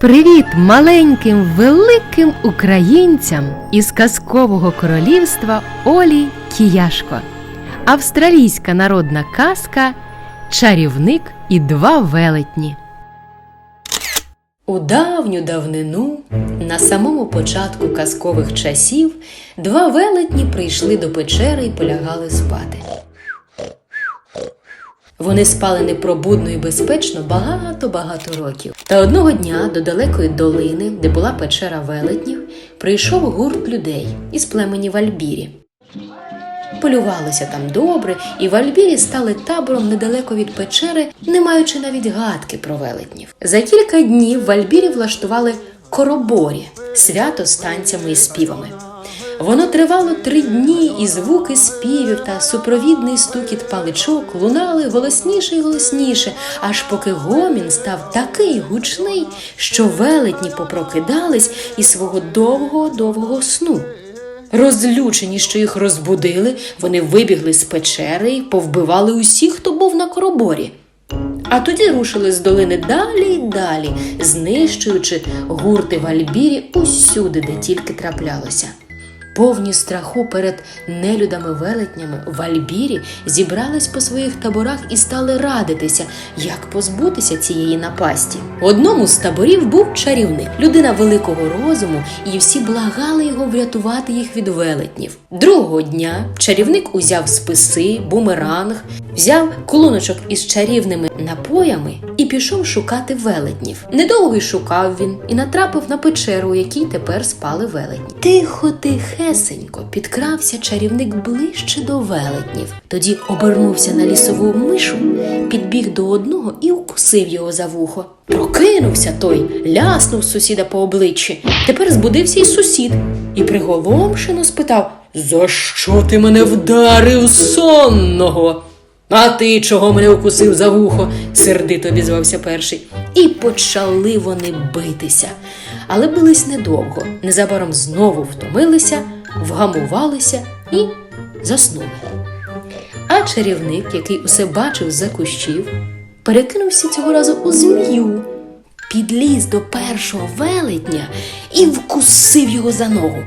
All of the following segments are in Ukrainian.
Привіт маленьким великим українцям із казкового королівства Олі Кіяшко. Австралійська народна казка Чарівник і два велетні. У давню давнину, на самому початку казкових часів, два велетні прийшли до печери і полягали спати. Вони спали непробудно і безпечно багато-багато років. Та одного дня до далекої долини, де була печера велетнів, прийшов гурт людей із племені Вальбірі. Полювалося там добре, і в Альбірі стали табором недалеко від печери, не маючи навіть гадки про велетнів. За кілька днів в Альбірі влаштували короборі свято з танцями і співами. Воно тривало три дні, і звуки співів та супровідний стукіт паличок лунали голосніше й голосніше, аж поки гомін став такий гучний, що велетні попрокидались із свого довгого довгого сну. Розлючені, що їх розбудили, вони вибігли з печери і повбивали усіх, хто був на короборі. А тоді рушили з долини далі й далі, знищуючи гурти в Альбірі усюди, де тільки траплялося. Повні страху перед нелюдами-велетнями в Альбірі зібрались по своїх таборах і стали радитися, як позбутися цієї напасті. В одному з таборів був чарівник, людина великого розуму, і всі благали його врятувати їх від велетнів. Другого дня чарівник узяв списи, бумеранг, взяв колоночок із чарівними напоями і пішов шукати велетнів. Недовго й шукав він і натрапив на печеру, у якій тепер спали велетні. Тихо, тихесенько підкрався чарівник ближче до велетнів. Тоді обернувся на лісову мишу, підбіг до одного і укусив його за вухо. Прокинувся той, ляснув сусіда по обличчі. Тепер збудився й сусід і приголомшено спитав: За що ти мене вдарив сонного? А ти чого мене укусив за вухо? сердито обізвався перший. І почали вони битися. Але бились недовго. Незабаром знову втомилися, вгамувалися і заснули. А чарівник, який усе бачив з-за кущів, перекинувся цього разу у змію, підліз до першого велетня і вкусив його за ногу.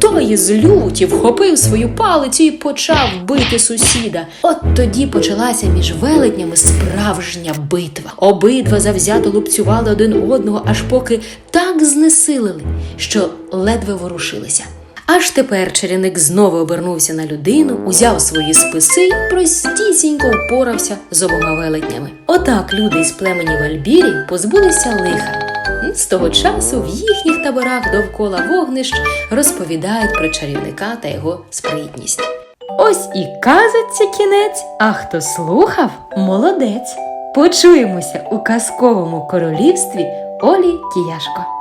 Той з люті вхопив свою палицю і почав бити сусіда. От тоді почалася між велетнями справжня битва. Обидва завзято лупцювали один одного, аж поки так знесилили, що ледве ворушилися. Аж тепер чарівник знову обернувся на людину, узяв свої списи і простісінько впорався з обома велетнями. Отак люди із племені Вальбірі позбулися лиха. З того часу в їхніх таборах довкола вогнищ розповідають про чарівника та його спритність. Ось і казаться кінець, а хто слухав, молодець. Почуємося у казковому королівстві Олі Кіяшко.